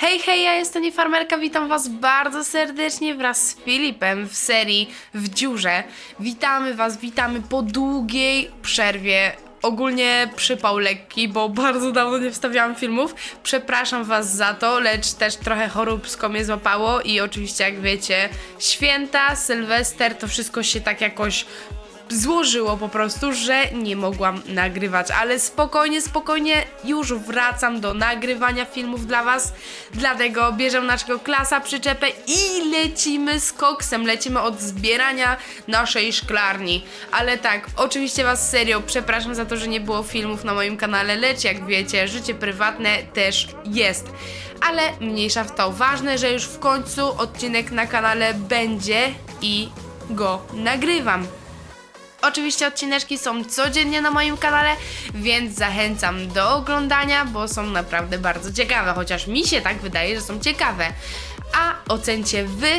Hej, hej, ja jestem Niefarmerka, witam was bardzo serdecznie wraz z Filipem w serii W dziurze. Witamy was, witamy po długiej przerwie. Ogólnie przypał lekki, bo bardzo dawno nie wstawiałam filmów. Przepraszam was za to, lecz też trochę choróbsko mnie złapało i oczywiście jak wiecie, święta, sylwester, to wszystko się tak jakoś złożyło po prostu, że nie mogłam nagrywać, ale spokojnie, spokojnie już wracam do nagrywania filmów dla was, dlatego bierzemy naszego klasa przyczepę i lecimy z koksem, lecimy od zbierania naszej szklarni, ale tak, oczywiście was serio przepraszam za to, że nie było filmów na moim kanale, lecz jak wiecie, życie prywatne też jest. Ale mniejsza w to. Ważne, że już w końcu odcinek na kanale będzie i go nagrywam. Oczywiście odcineczki są codziennie na moim kanale, więc zachęcam do oglądania, bo są naprawdę bardzo ciekawe, chociaż mi się tak wydaje, że są ciekawe. A ocencie wy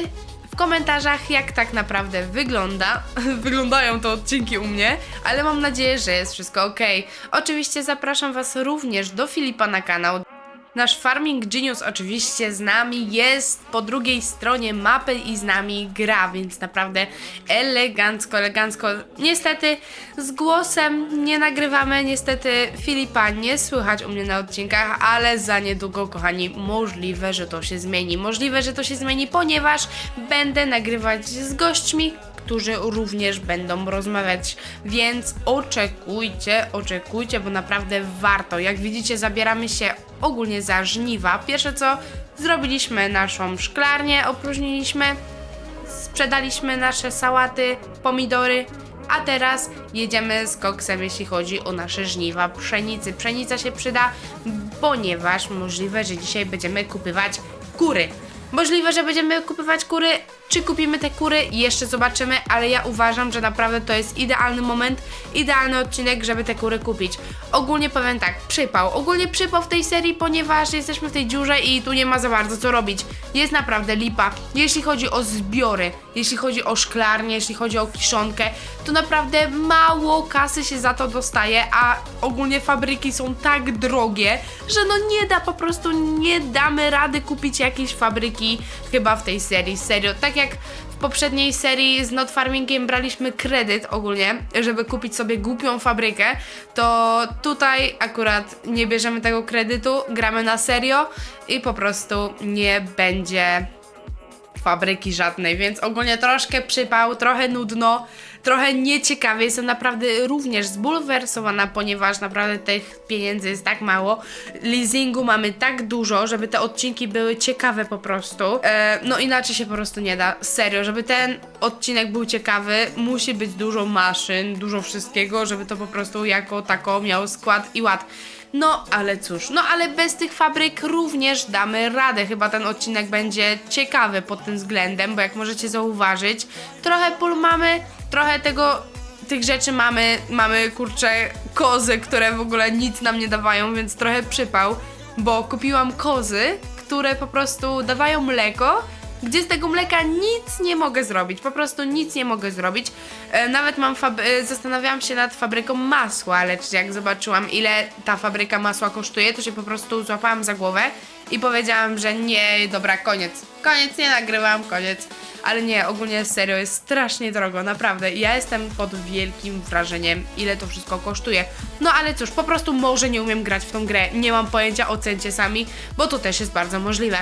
w komentarzach, jak tak naprawdę wygląda. Wyglądają te odcinki u mnie, ale mam nadzieję, że jest wszystko ok. Oczywiście zapraszam Was również do Filipa na kanał. Nasz Farming Genius oczywiście z nami jest po drugiej stronie mapy i z nami gra, więc naprawdę elegancko, elegancko. Niestety z głosem nie nagrywamy, niestety Filipa nie słychać u mnie na odcinkach, ale za niedługo, kochani, możliwe, że to się zmieni. Możliwe, że to się zmieni, ponieważ będę nagrywać z gośćmi, którzy również będą rozmawiać, więc oczekujcie, oczekujcie, bo naprawdę warto. Jak widzicie, zabieramy się ogólnie za żniwa. Pierwsze co, zrobiliśmy naszą szklarnię, opróżniliśmy, sprzedaliśmy nasze sałaty, pomidory, a teraz jedziemy z koksem, jeśli chodzi o nasze żniwa pszenicy. Pszenica się przyda, ponieważ możliwe, że dzisiaj będziemy kupywać kury. Możliwe, że będziemy kupywać kury. Czy kupimy te kury? Jeszcze zobaczymy, ale ja uważam, że naprawdę to jest idealny moment, idealny odcinek, żeby te kury kupić. Ogólnie powiem tak, przypał. Ogólnie przypał w tej serii, ponieważ jesteśmy w tej dziurze i tu nie ma za bardzo co robić. Jest naprawdę lipa. Jeśli chodzi o zbiory, jeśli chodzi o szklarnię, jeśli chodzi o kiszonkę, to naprawdę mało kasy się za to dostaje, a ogólnie fabryki są tak drogie, że no nie da, po prostu nie damy rady kupić jakiejś fabryki chyba w tej serii. Serio, tak jak w poprzedniej serii z Not Farmingiem braliśmy kredyt ogólnie, żeby kupić sobie głupią fabrykę, to tutaj akurat nie bierzemy tego kredytu, gramy na serio i po prostu nie będzie fabryki żadnej, więc ogólnie troszkę przypał, trochę nudno, trochę nieciekawie. Jestem naprawdę również zbulwersowana, ponieważ naprawdę tych pieniędzy jest tak mało. Leasingu mamy tak dużo, żeby te odcinki były ciekawe po prostu. E, no inaczej się po prostu nie da. Serio, żeby ten odcinek był ciekawy, musi być dużo maszyn, dużo wszystkiego, żeby to po prostu jako tako miało skład i ład. No, ale cóż, no ale bez tych fabryk również damy radę. Chyba ten odcinek będzie ciekawy pod tym względem, bo jak możecie zauważyć, trochę pól mamy, trochę tego tych rzeczy mamy, mamy kurczę kozy, które w ogóle nic nam nie dawają, więc trochę przypał, bo kupiłam kozy, które po prostu dawają mleko, gdzie z tego mleka nic nie mogę zrobić, po prostu nic nie mogę zrobić. E, nawet mam e, zastanawiałam się nad fabryką masła, lecz jak zobaczyłam ile ta fabryka masła kosztuje, to się po prostu złapałam za głowę i powiedziałam, że nie, dobra, koniec. Koniec, nie nagrywam, koniec. Ale nie, ogólnie serio, jest strasznie drogo, naprawdę. Ja jestem pod wielkim wrażeniem, ile to wszystko kosztuje. No ale cóż, po prostu może nie umiem grać w tą grę, nie mam pojęcia, ocencie sami, bo to też jest bardzo możliwe.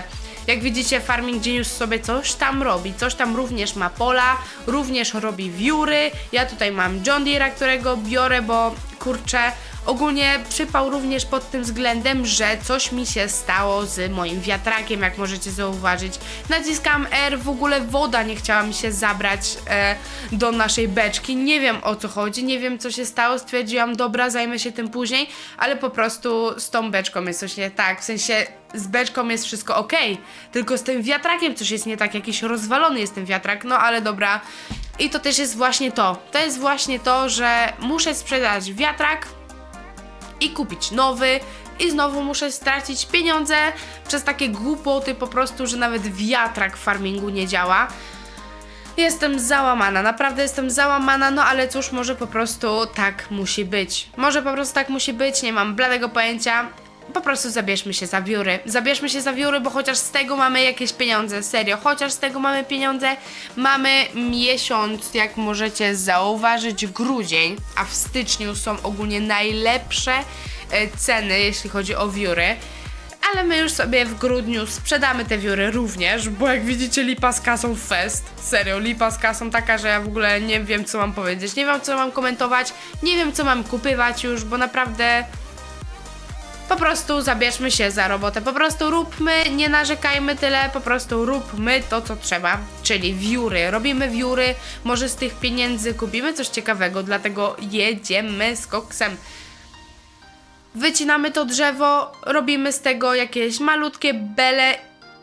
Jak widzicie, Farming Genius sobie coś tam robi, coś tam również ma pola, również robi wióry. Ja tutaj mam John Deere'a, którego biorę, bo kurczę, ogólnie przypał również pod tym względem, że coś mi się stało z moim wiatrakiem, jak możecie zauważyć. Naciskam R, w ogóle woda nie chciała mi się zabrać e, do naszej beczki. Nie wiem o co chodzi, nie wiem co się stało. Stwierdziłam, dobra, zajmę się tym później, ale po prostu z tą beczką jest coś nie tak. W sensie z beczką jest wszystko ok, tylko z tym wiatrakiem coś jest nie tak, jakiś rozwalony jest ten wiatrak, no ale dobra. I to też jest właśnie to. To jest właśnie to, że muszę sprzedać wiatrak, i kupić nowy. I znowu muszę stracić pieniądze przez takie głupoty po prostu, że nawet wiatrak w farmingu nie działa. Jestem załamana, naprawdę jestem załamana, no ale cóż, może po prostu tak musi być. Może po prostu tak musi być, nie mam bladego pojęcia. Po prostu zabierzmy się za wióry. Zabierzmy się za wióry, bo chociaż z tego mamy jakieś pieniądze, serio, chociaż z tego mamy pieniądze, mamy miesiąc, jak możecie zauważyć, grudzień, a w styczniu są ogólnie najlepsze e, ceny, jeśli chodzi o wióry. Ale my już sobie w grudniu sprzedamy te wióry również, bo jak widzicie lipa z kasą fest. Serio, lipa z kasą taka, że ja w ogóle nie wiem co mam powiedzieć, nie wiem co mam komentować, nie wiem co mam kupywać już, bo naprawdę po prostu zabierzmy się za robotę, po prostu róbmy, nie narzekajmy tyle, po prostu róbmy to, co trzeba, czyli wióry, robimy wióry, może z tych pieniędzy kupimy coś ciekawego, dlatego jedziemy z koksem. Wycinamy to drzewo, robimy z tego jakieś malutkie bele,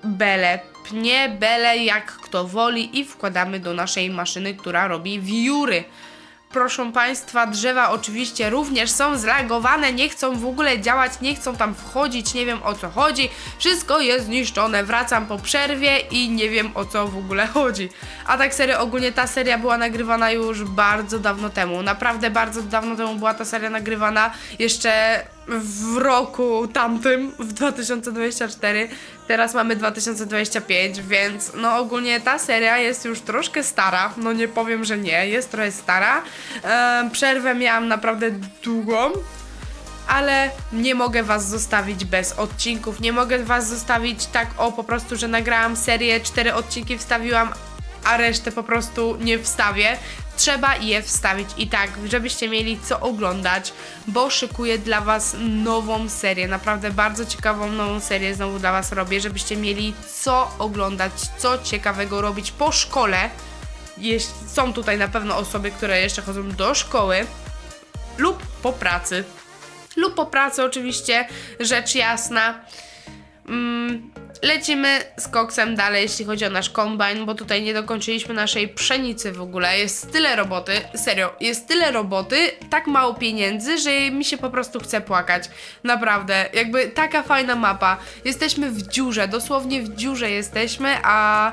bele, pnie, bele, jak kto woli i wkładamy do naszej maszyny, która robi wióry. Proszę Państwa, drzewa oczywiście również są zlagowane, nie chcą w ogóle działać, nie chcą tam wchodzić, nie wiem o co chodzi. Wszystko jest zniszczone, wracam po przerwie i nie wiem o co w ogóle chodzi. A tak serio, ogólnie ta seria była nagrywana już bardzo dawno temu. Naprawdę bardzo dawno temu była ta seria nagrywana, jeszcze w roku tamtym, w 2024. Teraz mamy 2025, więc no ogólnie ta seria jest już troszkę stara. No nie powiem, że nie, jest trochę stara. Przerwę miałam naprawdę długą, ale nie mogę was zostawić bez odcinków. Nie mogę was zostawić tak o po prostu, że nagrałam serię, cztery odcinki wstawiłam, a resztę po prostu nie wstawię. Trzeba je wstawić i tak, żebyście mieli co oglądać, bo szykuję dla Was nową serię. Naprawdę bardzo ciekawą nową serię znowu dla Was robię, żebyście mieli co oglądać, co ciekawego robić po szkole. Są tutaj na pewno osoby, które jeszcze chodzą do szkoły lub po pracy. Lub po pracy, oczywiście, rzecz jasna. Mm, lecimy z koksem dalej, jeśli chodzi o nasz kombajn, bo tutaj nie dokończyliśmy naszej pszenicy w ogóle. Jest tyle roboty, serio, jest tyle roboty, tak mało pieniędzy, że mi się po prostu chce płakać. Naprawdę, jakby taka fajna mapa. Jesteśmy w dziurze, dosłownie w dziurze jesteśmy, a.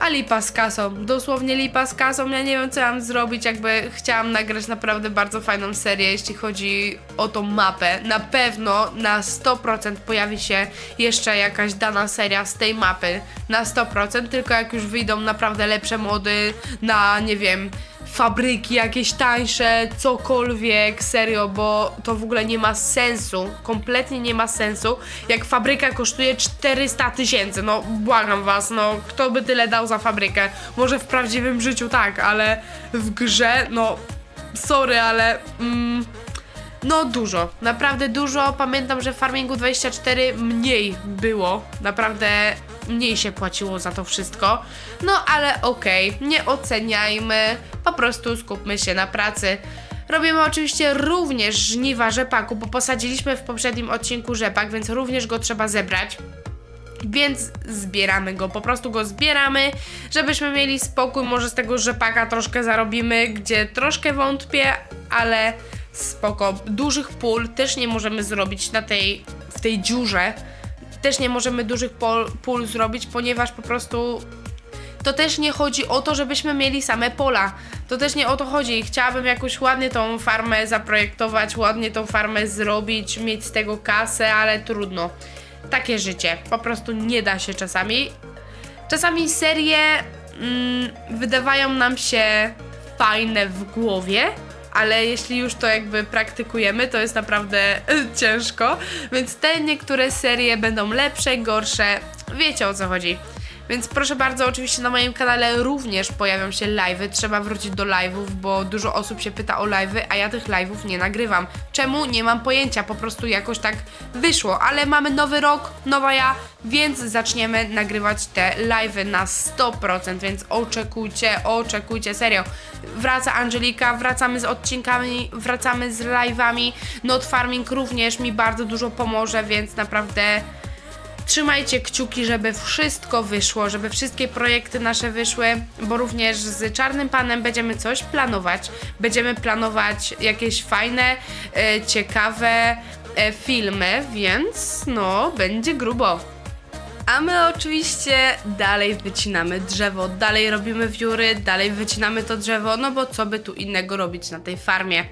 A lipa z kasą, dosłownie lipa z kasą. Ja nie wiem, co mam zrobić. Jakby chciałam nagrać naprawdę bardzo fajną serię, jeśli chodzi o tą mapę. Na pewno na 100% pojawi się jeszcze jakaś dana seria z tej mapy. Na 100%, tylko jak już wyjdą naprawdę lepsze mody na, nie wiem, fabryki jakieś tańsze, cokolwiek, serio, bo to w ogóle nie ma sensu, kompletnie nie ma sensu, jak fabryka kosztuje 400 tysięcy, no błagam was, no kto by tyle dał za fabrykę, może w prawdziwym życiu tak, ale w grze, no sorry, ale mm, no dużo, naprawdę dużo, pamiętam, że w Farmingu 24 mniej było, naprawdę mniej się płaciło za to wszystko. No ale okej, nie oceniajmy, po prostu skupmy się na pracy. Robimy oczywiście również żniwa rzepaku, bo posadziliśmy w poprzednim odcinku rzepak, więc również go trzeba zebrać. Więc zbieramy go, po prostu go zbieramy, żebyśmy mieli spokój, może z tego rzepaka troszkę zarobimy, gdzie troszkę wątpię, ale spoko. Dużych pól też nie możemy zrobić na tej, w tej dziurze, też nie możemy dużych pol, pól zrobić, ponieważ po prostu to też nie chodzi o to, żebyśmy mieli same pola. To też nie o to chodzi. Chciałabym jakoś ładnie tą farmę zaprojektować, ładnie tą farmę zrobić, mieć z tego kasę, ale trudno. Takie życie. Po prostu nie da się czasami. Czasami serie mm, wydawają nam się fajne w głowie, ale jeśli już to jakby praktykujemy, to jest naprawdę ciężko. Więc te niektóre serie będą lepsze, gorsze. Wiecie o co chodzi. Więc proszę bardzo, oczywiście na moim kanale również pojawią się live'y. Trzeba wrócić do live'ów, bo dużo osób się pyta o live'y, a ja tych live'ów nie nagrywam. Czemu? Nie mam pojęcia, po prostu jakoś tak wyszło. Ale mamy nowy rok, nowa ja, więc zaczniemy nagrywać te live'y na 100%, więc oczekujcie, oczekujcie, serio. Wraca Angelika, wracamy z odcinkami, wracamy z live'ami. Not Farming również mi bardzo dużo pomoże, więc naprawdę Trzymajcie kciuki, żeby wszystko wyszło, żeby wszystkie projekty nasze wyszły, bo również z Czarnym Panem będziemy coś planować. Będziemy planować jakieś fajne, e, ciekawe e, filmy, więc no, będzie grubo. A my oczywiście dalej wycinamy drzewo, dalej robimy wióry, dalej wycinamy to drzewo, no bo co by tu innego robić na tej farmie.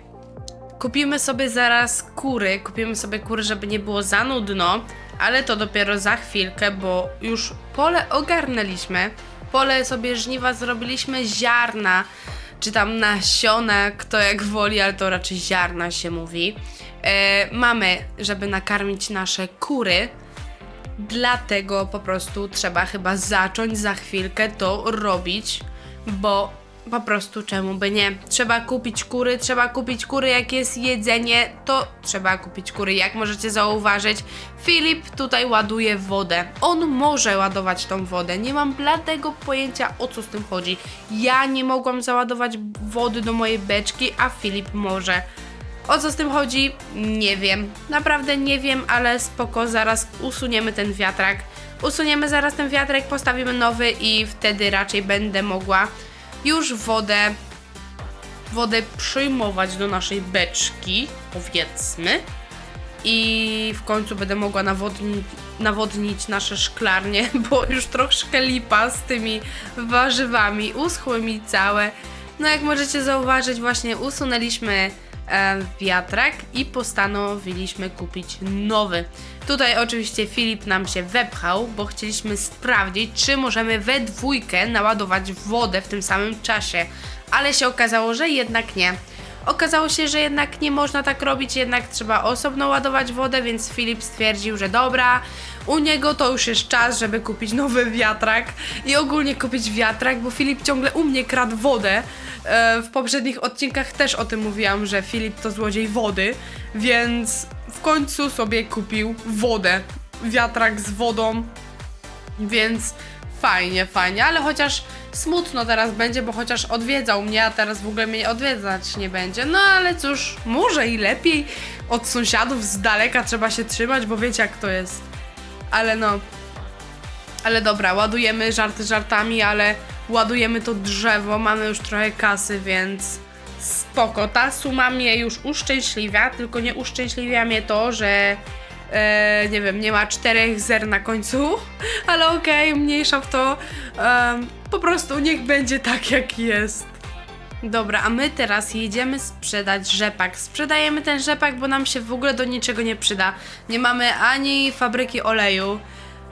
Kupimy sobie zaraz kury, kupimy sobie kury, żeby nie było za nudno, ale to dopiero za chwilkę, bo już pole ogarnęliśmy. Pole sobie żniwa zrobiliśmy, ziarna, czy tam nasiona, kto jak woli, ale to raczej ziarna się mówi. E, mamy, żeby nakarmić nasze kury, dlatego po prostu trzeba chyba zacząć za chwilkę to robić, bo po prostu czemu by nie? Trzeba kupić kury, trzeba kupić kury, jak jest jedzenie, to trzeba kupić kury. Jak możecie zauważyć, Filip tutaj ładuje wodę. On może ładować tą wodę. Nie mam bladego pojęcia o co z tym chodzi. Ja nie mogłam załadować wody do mojej beczki, a Filip może. O co z tym chodzi? Nie wiem. Naprawdę nie wiem, ale spoko, zaraz usuniemy ten wiatrak. Usuniemy zaraz ten wiatrak, postawimy nowy i wtedy raczej będę mogła już wodę wodę przyjmować do naszej beczki, powiedzmy. I w końcu będę mogła nawodnić, nawodnić nasze szklarnie, bo już troszkę lipa z tymi warzywami. Uschły mi całe. No jak możecie zauważyć, właśnie usunęliśmy e, wiatrak i postanowiliśmy kupić nowy. Tutaj oczywiście Filip nam się wepchał, bo chcieliśmy sprawdzić, czy możemy we dwójkę naładować wodę w tym samym czasie, ale się okazało, że jednak nie. Okazało się, że jednak nie można tak robić, jednak trzeba osobno ładować wodę, więc Filip stwierdził, że dobra, u niego to już jest czas, żeby kupić nowy wiatrak i ogólnie kupić wiatrak, bo Filip ciągle u mnie kradł wodę. E, W poprzednich odcinkach też o tym mówiłam, że Filip to złodziej wody, więc w końcu sobie kupił wodę. Wiatrak z wodą, więc fajnie, fajnie, ale chociaż smutno teraz będzie, bo chociaż odwiedzał mnie, a teraz w ogóle mnie odwiedzać nie będzie. No ale cóż, może i lepiej. Od sąsiadów z daleka trzeba się trzymać, bo wiecie jak to jest. Ale no. Ale dobra, ładujemy żarty żartami, ale ładujemy to drzewo, mamy już trochę kasy, więc spoko. Ta suma mnie już uszczęśliwia, tylko nie uszczęśliwia mnie to, że e, nie wiem, nie ma czterech zer na końcu, ale okej, mniejsza w to. Em, po prostu niech będzie tak, jak jest. Dobra, a my teraz jedziemy sprzedać rzepak. Sprzedajemy ten rzepak, bo nam się w ogóle do niczego nie przyda. Nie mamy ani fabryki oleju,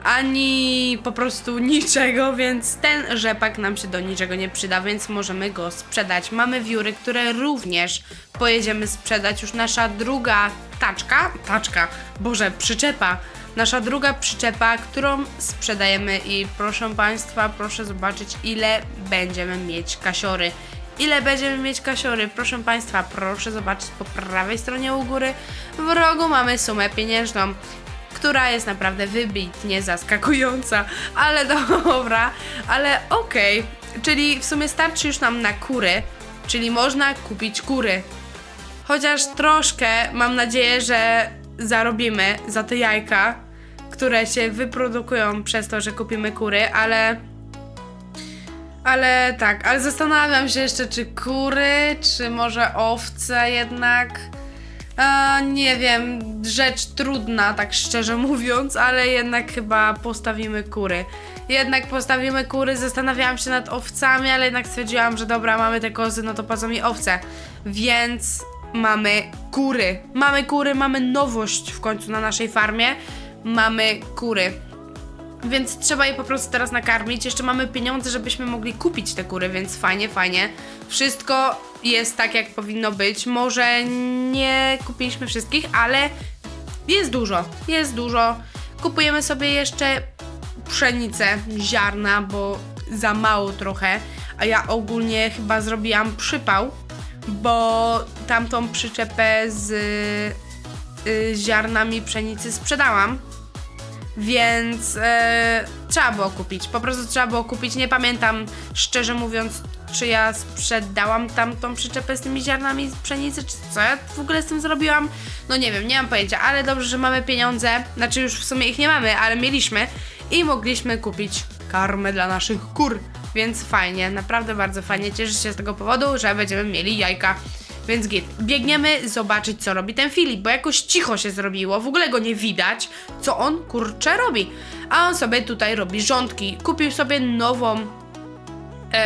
ani po prostu niczego, więc ten rzepak nam się do niczego nie przyda, więc możemy go sprzedać. Mamy wióry, które również pojedziemy sprzedać. Już nasza druga taczka, taczka, boże, przyczepa. Nasza druga przyczepa, którą sprzedajemy i proszę Państwa, proszę zobaczyć ile będziemy mieć kasiory. Ile będziemy mieć kasiory? Proszę Państwa, proszę zobaczyć po prawej stronie u góry. W rogu mamy sumę pieniężną, która jest naprawdę wybitnie zaskakująca. Ale dobra, ale okej. Czyli w sumie starczy już nam na kury, czyli można kupić kury. Chociaż troszkę mam nadzieję, że zarobimy za te jajka, które się wyprodukują przez to, że kupimy kury, ale ale tak, ale zastanawiam się jeszcze, czy kury, czy może owce jednak. A, nie wiem, rzecz trudna, tak szczerze mówiąc, ale jednak chyba postawimy kury. Jednak postawimy kury, zastanawiałam się nad owcami, ale jednak stwierdziłam, że dobra, mamy te kozy, no to po co mi owce? Więc mamy kury. Mamy kury, mamy nowość w końcu na naszej farmie. Mamy kury. Więc trzeba je po prostu teraz nakarmić. Jeszcze mamy pieniądze, żebyśmy mogli kupić te kury, więc fajnie, fajnie. Wszystko jest tak, jak powinno być. Może nie kupiliśmy wszystkich, ale jest dużo. Jest dużo. Kupujemy sobie jeszcze pszenicę, ziarna, bo za mało trochę. A ja ogólnie chyba zrobiłam przypał, bo tamtą przyczepę z y, ziarnami pszenicy sprzedałam. Więc e, trzeba było kupić. Po prostu trzeba było kupić. Nie pamiętam, szczerze mówiąc, czy ja sprzedałam tamtą przyczepę z tymi ziarnami z pszenicy, czy co ja w ogóle z tym zrobiłam. No nie wiem, nie mam pojęcia, ale dobrze, że mamy pieniądze. Znaczy już w sumie ich nie mamy, ale mieliśmy i mogliśmy kupić karmę dla naszych kur. Więc fajnie, naprawdę bardzo fajnie. Cieszę się z tego powodu, że będziemy mieli jajka. Więc git. Biegniemy zobaczyć, co robi ten Filip, bo jakoś cicho się zrobiło, w ogóle go nie widać, co on kurczę robi. A on sobie tutaj robi rządki. Kupił sobie nową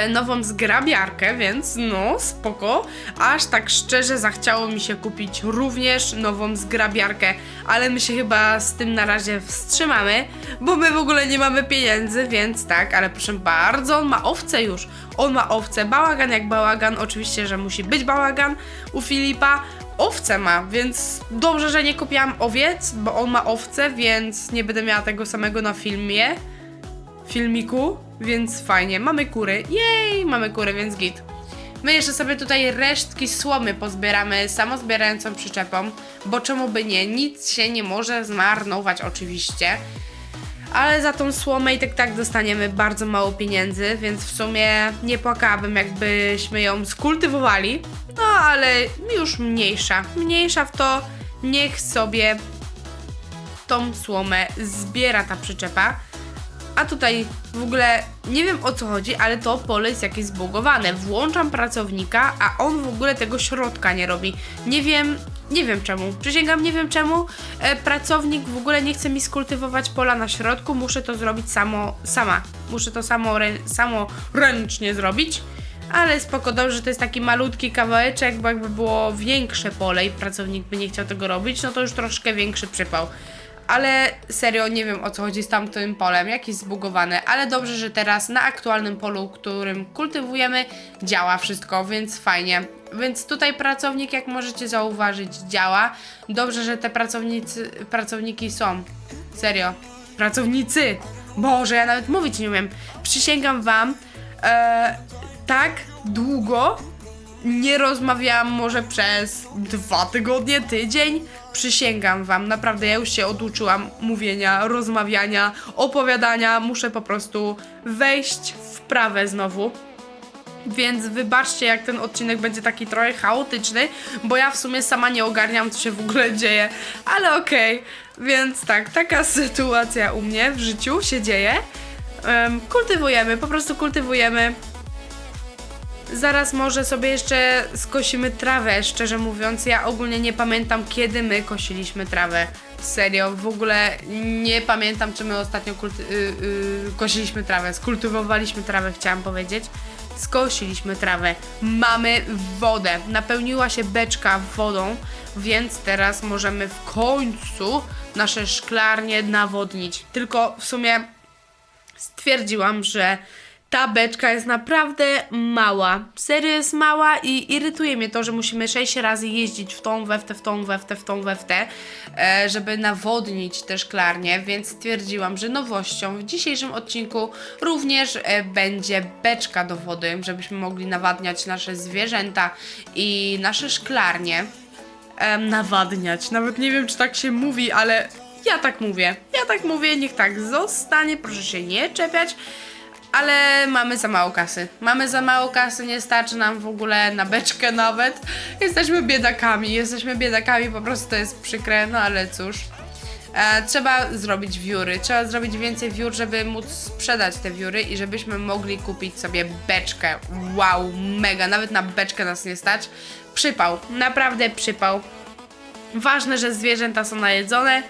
nową zgrabiarkę, więc no spoko. Aż tak szczerze zachciało mi się kupić również nową zgrabiarkę, ale my się chyba z tym na razie wstrzymamy, bo my w ogóle nie mamy pieniędzy, więc tak, ale proszę bardzo, on ma owce już. On ma owce, bałagan jak bałagan, oczywiście, że musi być bałagan u Filipa. Owce ma, więc dobrze, że nie kupiłam owiec, bo on ma owce, więc nie będę miała tego samego na filmie filmiku, więc fajnie. Mamy kury. Jej, mamy kury, więc git. My jeszcze sobie tutaj resztki słomy pozbieramy samozbierającą przyczepą, bo czemu by nie? Nic się nie może zmarnować oczywiście. Ale za tą słomę i tak tak dostaniemy bardzo mało pieniędzy, więc w sumie nie płakałabym jakbyśmy ją skultywowali. No ale już mniejsza. Mniejsza w to, niech sobie tą słomę zbiera ta przyczepa. A tutaj w ogóle nie wiem o co chodzi, ale to pole jest jakieś zbugowane. Włączam pracownika, a on w ogóle tego środka nie robi. Nie wiem, nie wiem czemu. Przysięgam, nie wiem czemu. E, pracownik w ogóle nie chce mi skultywować pola na środku. Muszę to zrobić samo, sama. Muszę to samo, samo ręcznie zrobić. Ale spoko, dobrze, że to jest taki malutki kawałeczek, bo jakby było większe pole i pracownik by nie chciał tego robić, no to już troszkę większy przypał. Ale serio, nie wiem o co chodzi z tamtym polem, jakieś zbugowane, ale dobrze, że teraz na aktualnym polu, którym kultywujemy, działa wszystko, więc fajnie. Więc tutaj pracownik, jak możecie zauważyć, działa. Dobrze, że te pracownicy, pracowniki są. Serio. Pracownicy! Boże, ja nawet mówić nie umiem. Przysięgam wam, e, tak długo nie rozmawiałam może przez dwa tygodnie, tydzień. Przysięgam wam, naprawdę ja już się oduczyłam mówienia, rozmawiania, opowiadania. Muszę po prostu wejść w prawę znowu. Więc wybaczcie, jak ten odcinek będzie taki trochę chaotyczny, bo ja w sumie sama nie ogarniam, co się w ogóle dzieje, ale okej. Więc tak, taka sytuacja u mnie w życiu się dzieje. Em, kultywujemy, po prostu kultywujemy. Zaraz może sobie jeszcze skosimy trawę, szczerze mówiąc. Ja ogólnie nie pamiętam, kiedy my kosiliśmy trawę. Serio, w ogóle nie pamiętam, czy my ostatnio kulty- y- y- kosiliśmy trawę. Skultywowaliśmy trawę, chciałam powiedzieć. Skosiliśmy trawę. Mamy wodę. Napełniła się beczka wodą, więc teraz możemy w końcu nasze szklarnie nawodnić. Tylko w sumie stwierdziłam, że ta beczka jest naprawdę mała. Serio jest mała i irytuje mnie to, że musimy 6 razy jeździć w tą weftę, w tą weftę, w tą weftę, e, żeby nawodnić te szklarnie, więc stwierdziłam, że nowością w dzisiejszym odcinku również e, będzie beczka do wody, żebyśmy mogli nawadniać nasze zwierzęta i nasze szklarnie. Nawadniać. Nawet nie wiem, czy tak się mówi, ale ja tak mówię. Ja tak mówię, niech tak zostanie, proszę się nie czepiać. Ale mamy za mało kasy. Mamy za mało kasy, nie starczy nam w ogóle na beczkę nawet. Jesteśmy biedakami, jesteśmy biedakami, po prostu to jest przykre, no ale cóż. E, trzeba zrobić wióry, trzeba zrobić więcej wiór, żeby móc sprzedać te wióry i żebyśmy mogli kupić sobie beczkę. Wow, mega, nawet na beczkę nas nie stać. Przypał, naprawdę przypał. Ważne, że zwierzęta są najedzone.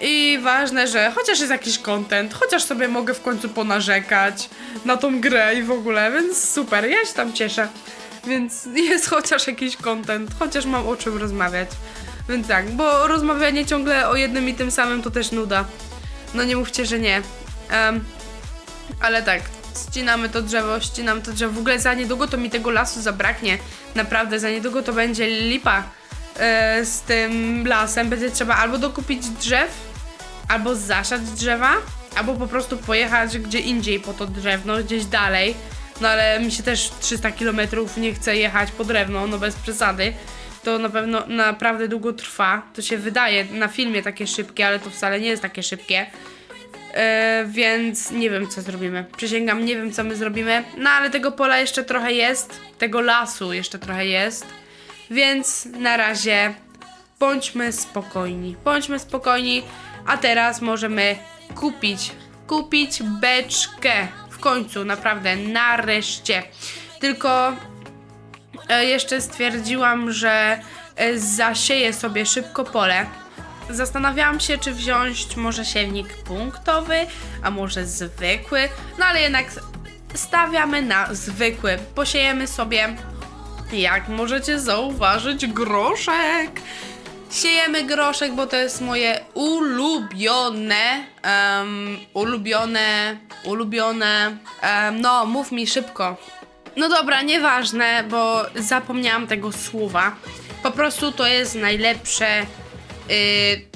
I ważne, że chociaż jest jakiś content, chociaż sobie mogę w końcu ponarzekać na tą grę i w ogóle, więc super, ja się tam cieszę. Więc jest chociaż jakiś content, chociaż mam o czym rozmawiać. Więc tak, bo rozmawianie ciągle o jednym i tym samym to też nuda. No nie mówcie, że nie. Em, ale tak, ścinamy to drzewo, ścinam to drzewo. W ogóle za niedługo to mi tego lasu zabraknie. Naprawdę, za niedługo to będzie lipa e, z tym lasem. Będzie trzeba albo dokupić drzew, albo zasiać drzewa, albo po prostu pojechać gdzie indziej po to drewno, gdzieś dalej. No ale mi się też 300 km nie chce jechać po drewno, no bez przesady. To na pewno naprawdę długo trwa. To się wydaje na filmie takie szybkie, ale to wcale nie jest takie szybkie. E, więc nie wiem, co zrobimy. Przysięgam, nie wiem, co my zrobimy. No ale tego pola jeszcze trochę jest. Tego lasu jeszcze trochę jest. Więc na razie bądźmy spokojni. Bądźmy spokojni. A teraz możemy kupić, kupić beczkę. W końcu, naprawdę, nareszcie. Tylko e, jeszcze stwierdziłam, że e, zasieję sobie szybko pole. Zastanawiałam się, czy wziąć może siewnik punktowy, a może zwykły, no ale jednak stawiamy na zwykły. Posiejemy sobie, jak możecie zauważyć, groszek. Siejemy groszek, bo to jest moje ulubione, em, ulubione, ulubione, em, no mów mi szybko. No dobra, nieważne, bo zapomniałam tego słowa. Po prostu to jest najlepsze, y,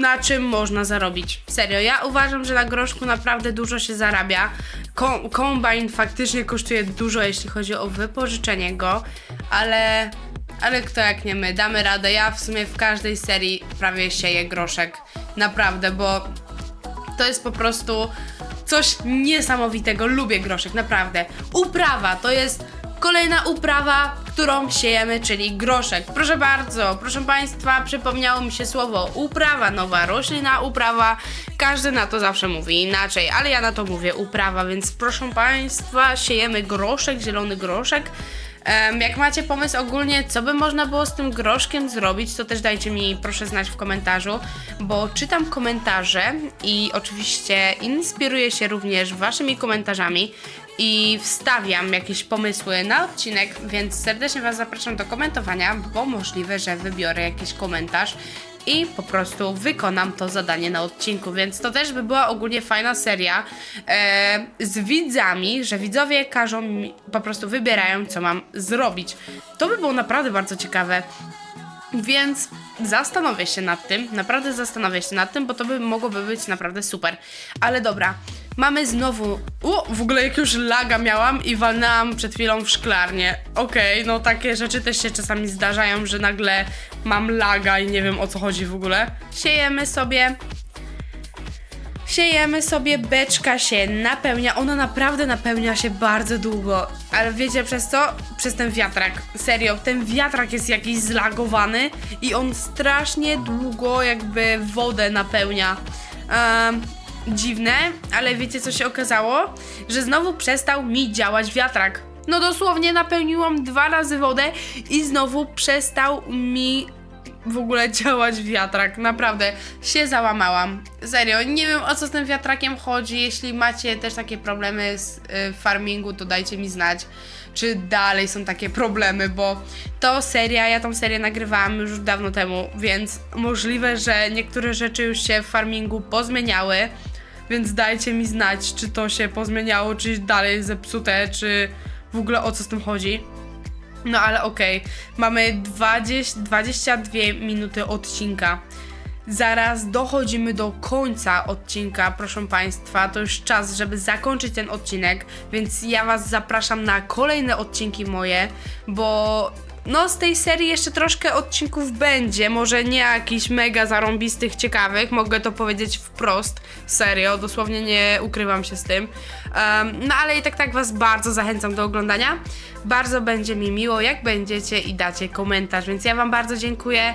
na czym można zarobić. Serio, ja uważam, że na groszku naprawdę dużo się zarabia. Kom- Kombine faktycznie kosztuje dużo, jeśli chodzi o wypożyczenie go, ale, ale kto jak nie my, damy radę. Ja w sumie w każdej serii prawie sieję groszek. Naprawdę, bo to jest po prostu coś niesamowitego. Lubię groszek, naprawdę. Uprawa to jest kolejna uprawa, którą siejemy, czyli groszek. Proszę bardzo, proszę Państwa, przypomniało mi się słowo uprawa, nowa roślina, uprawa. Każdy na to zawsze mówi inaczej, ale ja na to mówię uprawa, więc proszę Państwa, siejemy groszek, zielony groszek. Jak macie pomysł ogólnie, co by można było z tym groszkiem zrobić, to też dajcie mi proszę znać w komentarzu, bo czytam komentarze i oczywiście inspiruję się również waszymi komentarzami i wstawiam jakieś pomysły na odcinek, więc serdecznie was zapraszam do komentowania, bo możliwe, że wybiorę jakiś komentarz i po prostu wykonam to zadanie na odcinku, więc to też by była ogólnie fajna seria e, z widzami, że widzowie każą mi, po prostu wybierają, co mam zrobić. To by było naprawdę bardzo ciekawe. Więc zastanowię się nad tym, naprawdę zastanowię się nad tym, bo to by mogłoby być naprawdę super. Ale dobra, mamy znowu. O, w ogóle jakiegoś laga miałam i walnęłam przed chwilą w szklarnię. Okej, no takie rzeczy też się czasami zdarzają, że nagle mam laga i nie wiem o co chodzi w ogóle. Siejemy sobie. Siejemy sobie, beczka się napełnia. Ona naprawdę napełnia się bardzo długo. Ale wiecie przez co? Przez ten wiatrak. Serio, ten wiatrak jest jakiś zlagowany i on strasznie długo jakby wodę napełnia. Em, dziwne, ale wiecie co się okazało? Że znowu przestał mi działać wiatrak. No dosłownie napełniłam dwa razy wodę i znowu przestał mi w ogóle działać wiatrak. Naprawdę się załamałam. Serio, nie wiem o co z tym wiatrakiem chodzi. Jeśli macie też takie problemy z y, farmingu, to dajcie mi znać, czy dalej są takie problemy, bo to seria, ja tą serię nagrywałam już dawno temu, więc możliwe, że niektóre rzeczy już się w farmingu pozmieniały. Więc dajcie mi znać, czy to się pozmieniało, czy dalej zepsute, czy w ogóle o co z tym chodzi. No ale okej, mamy 20, 22 minuty odcinka. Zaraz dochodzimy do końca odcinka, proszę Państwa. To już czas, żeby zakończyć ten odcinek, więc ja Was zapraszam na kolejne odcinki moje, bo no z tej serii jeszcze troszkę odcinków będzie, może nie jakichś mega zarąbistych, ciekawych, mogę to powiedzieć wprost, serio, dosłownie nie ukrywam się z tym. Em, no ale i tak tak Was bardzo zachęcam do oglądania. Bardzo będzie mi miło, jak będziecie i dacie komentarz, więc ja Wam bardzo dziękuję.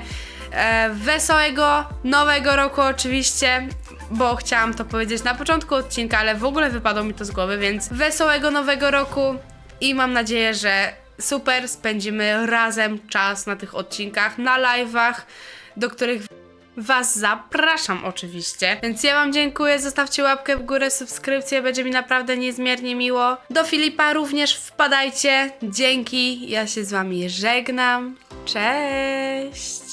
E, wesołego nowego roku oczywiście, bo chciałam to powiedzieć na początku odcinka, ale w ogóle wypadło mi to z głowy, więc wesołego nowego roku i mam nadzieję, że super spędzimy razem czas na tych odcinkach, na live'ach, do których Was zapraszam oczywiście. Więc ja Wam dziękuję, zostawcie łapkę w górę, subskrypcję, będzie mi naprawdę niezmiernie miło. Do Filipa również wpadajcie. Dzięki, ja się z Wami żegnam. Cześć!